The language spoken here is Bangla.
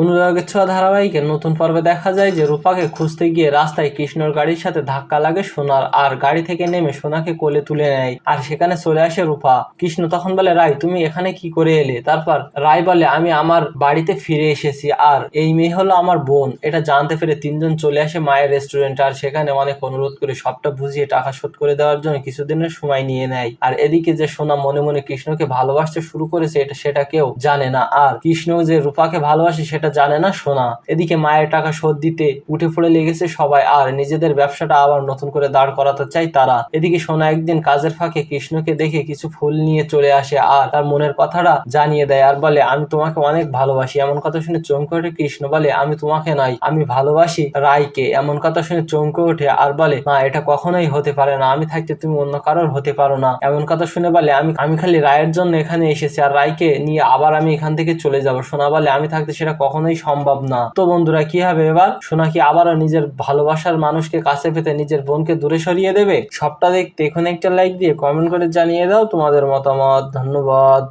অনুরাগের ছোঁয়া ধারাবাহিকের নতুন পর্বে দেখা যায় যে রূপাকে খুঁজতে গিয়ে রাস্তায় কৃষ্ণর গাড়ির সাথে ধাক্কা লাগে সোনার আর গাড়ি থেকে নেমে সোনাকে কোলে তুলে নেয়। আর সেখানে চলে আসে রূপা। কৃষ্ণ তখন বলে, রাই, তুমি এখানে কি করে এলে? তারপর রায় বলে, আমি আমার বাড়িতে ফিরে এসেছি, আর এই মেয়ে হলো আমার বোন। এটা জানতে পেরে তিনজন চলে আসে মায়ের রেস্টুরেন্ট, আর সেখানে অনেক অনুরোধ করে সবটা বুঝিয়ে টাকা শোধ করে দেওয়ার জন্য কিছুদিনের সময় নিয়ে নেয়। আর এদিকে যে সোনা মনে মনে কৃষ্ণকে ভালোবাসতে শুরু করেছে, এটা সেটা কেউ জানে না। আর কৃষ্ণ যে রূপাকে ভালোবাসে, সেটা জানে না সোনা। এদিকে মায়ের টাকা শোধ দিতে উঠে পড়ে লেগেছে সবাই, আর নিজেদের ব্যবসাটা আবার নতুন করে দাঁড় করাতে চাই তারা। এদিকে সোনা একদিন কাজের ফাঁকে কৃষ্ণকে দেখে কিছু ফুল নিয়ে চলে আসে, আর তার মনের কথাটা জানিয়ে দেয়, আর বলে, আমি তোমাকে অনেক ভালোবাসি। এমন কথা শুনে চমকে ওঠে কৃষ্ণ, বলে, আমি তোমাকে নয়, আমি ভালোবাসি রায়কে। এমন কথা শুনে চমকে ওঠে, আর বলে না এটা কখনোই হতে পারে না, আমি থাকতে তুমি অন্য কারোর হতে পারো না। এমন কথা শুনে বলে, আমি আমি খালি রায়ের জন্য এখানে এসেছি, আর রায়কে নিয়ে আবার আমি এখান থেকে চলে যাব। সোনা বলে, আমি থাকতে সেটা কখনোই সম্ভব না। তো বন্ধুরা, কি হবে এবার? সোনা কি আবারও নিজের ভালোবাসার মানুষকে কাছে পেতে নিজের বোনকে দূরে সরিয়ে দেবে? সবটা দেখতে এখন একটা লাইক দিয়ে কমেন্ট করে জানিয়ে দাও তোমাদের মতামত। ধন্যবাদ।